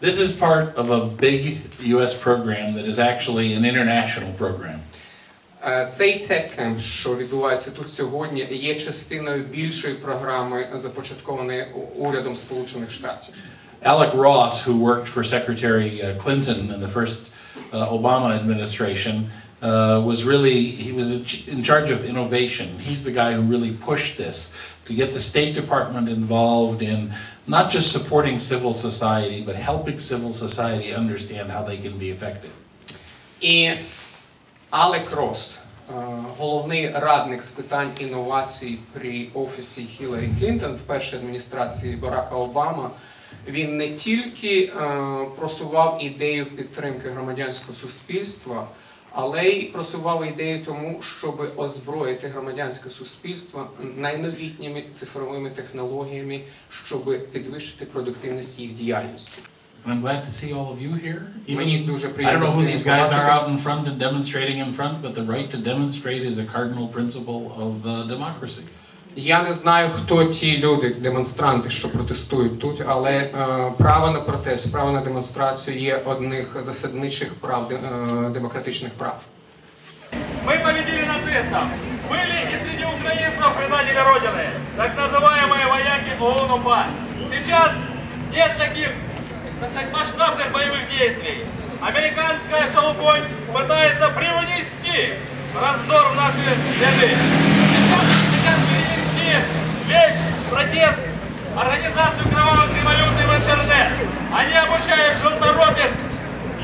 This is part of a big US program that is actually an international program. Е, Цей текем, що відбувається тут сьогодні, є частиною більшої програми, започаткованої у- урядом Сполучених Штатів. Alec Ross, who worked for Secretary uh, Clinton in the first uh, Obama administration, uh, was really, he was in charge of innovation. He's the guy who really pushed this to get the State Department involved in not just supporting civil society, but helping civil society understand how they can be effective. І Алек Росс, е, головний радник з питань інновацій при офісі Хіларі Клінтон в першій адміністрації Барака Обама, він не тільки е, просував ідею підтримки громадянського суспільства, Але й просував ідею тому, щоб озброїти громадянське суспільство найновітніми цифровими технологіями, щоб підвищити продуктивність їх діяльності. I'm glad to see all of you here. Дуже I don't know who these guys are out in front and demonstrating in front, but the right to demonstrate is a cardinal principle of uh, democracy. Я не знаю, хто ті люди, демонстранти, що протестують тут, але е, право на протест, право на демонстрацію є одних з засадничих прав де- е, демократичних прав. Мы победили нацистов. Были и среди украинцев предатели Родины, так называемые вояки ООН-УПА. Сейчас нет таких так сказать, масштабных боевых действий. Американская шелупонь пытается привнести раздор в наши ряды. Сейчас, сейчас перенести весь протест организацию кровавых революций в интернет. Они обучают желторотых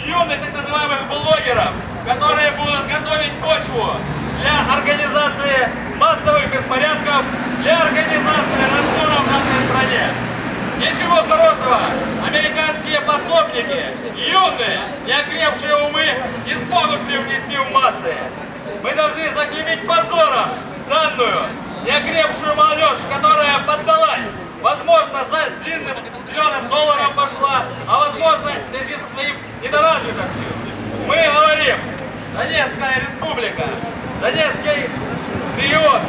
юных так называемых блогеров, которые будут готовить почву для организации массовых беспорядков, для организации раздора в нашей стране. Ничего хорошего. Американские пособники, юные, неокрепшие умы не смогут привнести в массы. Мы должны заклеймить позором данную неокрепшую молодежь, которая поддалась. Возможно, за длинным зеленым долларом пошла, а возможно, в связи со своим недоразвитостью. Мы говорим, Донецкая республика, Донецкий регион,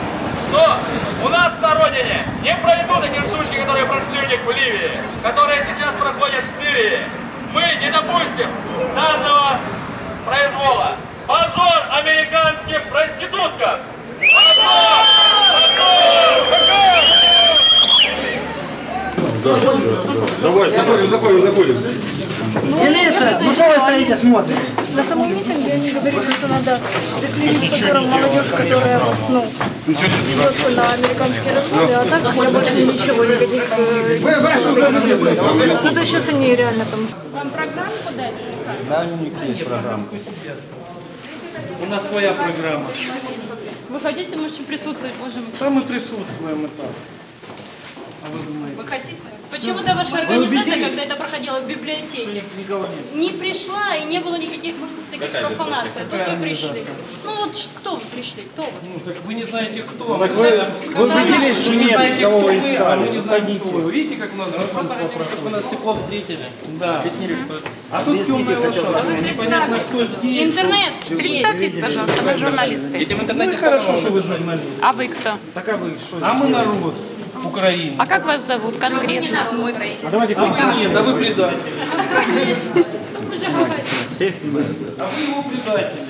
что у нас на родине не пройдут эти штучки, которые прошли у них в Ливии, которые сейчас проходят в Сирии. Мы не Позор! Заходим, заходим, заходим. Милиция, ну что вы стоите, смотрите? На самом митинге они говорили, что надо заклеймить позором молодежь, которая ну, ведется на американские расходы, а так я больше ничего никаких... не были? Ну то сейчас они реально там... Вам программу подать? Да, у них есть программа. У нас своя программа. Вы хотите, можете присутствовать, можем... Там мы присутствуем и так. А вы думаете? Почему-то ваша организация, когда это проходило в библиотеке, не пришла и не было никаких таких профанаций. А Тут вы пришли. Ну вот кто вы пришли? Кто вы? Ну, так вы не знаете кто. Так Вы, вы- вы знаете, убедились, что вы не знаете, кто вы вы, а мы не знаем, кто вы. Видите, как у нас знакомство Вы нас проходит? тепло встретили. Да. Объяснили, что это. А тут темная лошадка. Непонятно, кто здесь. Интернет, Представьтесь, пожалуйста, вы журналисты. Этим Ну интернете хорошо, что вы журналист. А вы кто? Так а вы что? А мы народ Украины. А как вас зовут конкретно? А давайте Нет, а вы предатель. Конечно. Всех снимают. А вы его предатель.